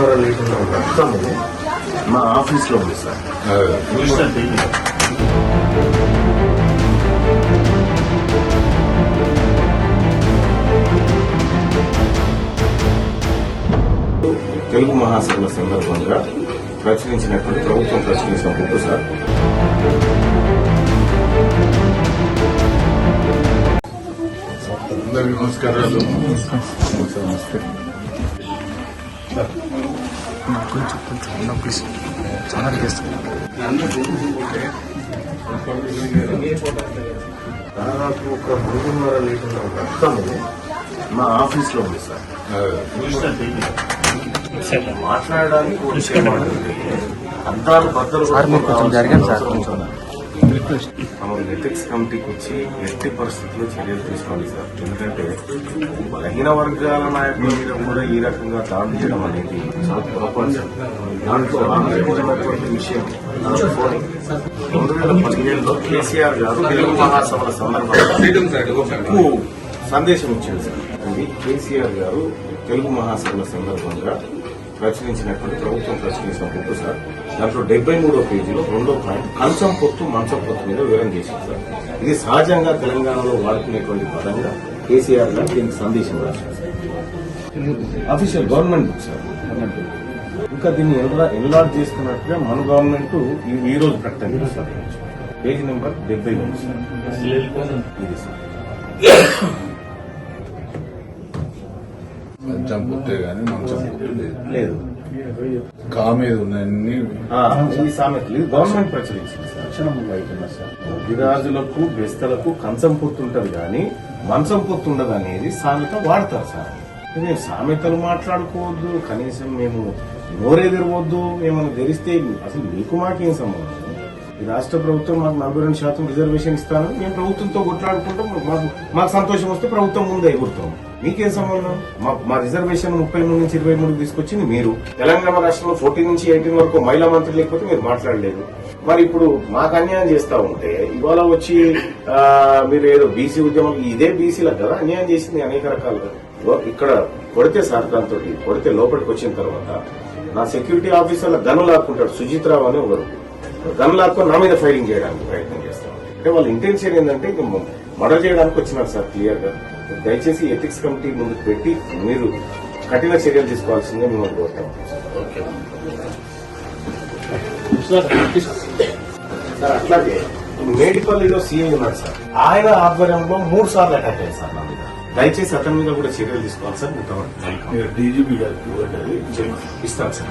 మూడున్నర లీటర్ల రక్తము మా ఆఫీస్లో ఉంది సార్. తెలుగు మహాసభల సందర్భంగా ప్రచురించినటువంటి ప్రభుత్వం ప్రచురించిన బుక్ సార్. అందరికి నమస్కారాలు. కొంచెం కొంచెం ప్లీజ్ చాలా దాదాపు ఒక మూడున్నర లీటర్ల రక్తము మా ఆఫీస్లో ఉంది సార్ మాట్లాడడానికి అద్దాలు బద్దలు సార్, మీరు కొంచెం జరగండి సార్, అవసరం మనం ఎథిక్స్ కమిటీకి వచ్చి ఎట్టి పరిస్థితుల్లో చర్యలు తీసుకోవాలి సార్. ఎందుకంటే బలహీన వర్గాల నాయకుల మీద కూడా ఈ రకంగా దాడి చేయడం అనేది చాలా పొరపాటు. దాంట్లో ఆందోళనటువంటి విషయం రెండు వేల పదిహేడులో కేసీఆర్ గారు తెలుగు మహాసభల సందర్భంగా నాకు సందేశం ఇచ్చారు సార్. అది కేసీఆర్ గారు తెలుగు మహాసభల సందర్భంగా ప్రచురించినటువంటి ప్రభుత్వం ప్రచురించిన బుక్ సార్. దాంట్లో డెబ్బై మూడో పేజీలో రెండో పాయింట్ కంచం పొత్తు మంచం పొత్తు మీద వివరం చేసింది సార్. ఇది సహజంగా తెలంగాణలో వాడుకునేటువంటి పదంగా కేసీఆర్ గారు దీనికి సందేశం రాశారు sir. Official government book sir. ఇంకా దీన్ని ఎన్లా- ఎన్లార్జ్ చేసుకున్నట్టుగా మన గవర్నమెంట్ ఈ- రోజు ప్రకటన చేస్తారు పేజీ నెంబర్ డెబ్బై మూడు సార్. ఇది సార్. మంచం పుట్టే గానీ మంచం పుట్టు లేదు. లేదు. కా మీద ఉన్నన్ని ఆ, ఈ సామెతలు ఇది గవర్నమెంట్ ప్రచురించింది గిరాజులకు బెస్తలకు కంచం పొత్తుంటది కానీ మంచం పొత్తుండదు అనేది సామెత వాడతారు సార్. మేము సామెతలు మాట్లాడుకోవద్దు కనీసం మేము నోరెదిరవద్దు ఏమైనా తెరిస్తే అసలు మీకు మాకేం సంబంధం? ఈ రాష్ట్ర ప్రభుత్వం మాకు నలభై రెండు శాతం రిజర్వేషన్ ఇస్తాను. మేము ప్రభుత్వంతో కొట్లాడుకుంటాం. మాకు మాకు సంతోషం వస్తే ప్రభుత్వం ముందే ఎగురుతాం. మీకేం సంబంధం? మా మా రిజర్వేషన్ ముప్పై మూడు నుంచి ఇరవై మూడు తీసుకొచ్చింది మీరు. తెలంగాణ రాష్ట్రంలో ఫోర్టీన్ నుంచి ఎయిటీన్ వరకు మహిళా మంత్రి లేకపోతే మీరు మాట్లాడలేదు. మరి ఇప్పుడు మాకు అన్యాయం చేస్తా ఉంటే ఇవాళ వచ్చి మీరు ఏదో బీసీ ఉద్యమం ఇదే బీసీలకు కదా అన్యాయం చేసింది అనేక రకాలుగా. ఇక్కడ కొడితే సార్ దాంతో కొడితే లోపలికి వచ్చిన తర్వాత నా సెక్యూరిటీ ఆఫీసర్ల గను లాక్కుంటాడు సుజిత్ రావు అని ఒకరు గన్ లాక్కొని నా మీద ఫైరింగ్ చేయడానికి ప్రయత్నం చేస్తాం. అంటే వాళ్ళ ఇంటెన్షన్ ఏంటంటే ఇంక మర్డర్ చేయడానికి వచ్చినారు సార్ క్లియర్గా. దయచేసి ఎథిక్స్ కమిటీ ముందుకు పెట్టి మీరు కఠిన చర్యలు తీసుకోవాల్సిందే మిమ్మల్ని కోరుతాం. సార్ అట్లాగే మేడిపల్లిలో సీఎం ఉన్నాడు సార్. ఆయన ఆధ్వర్యంలో మూడు సార్లు అటాక్ అయ్యారు సార్ నా మీద. దయచేసి అతని మీద కూడా చర్యలు తీసుకోవాలి సార్. ఇంతవరకు డీజీపీ గారికి ఇస్తాను సార్.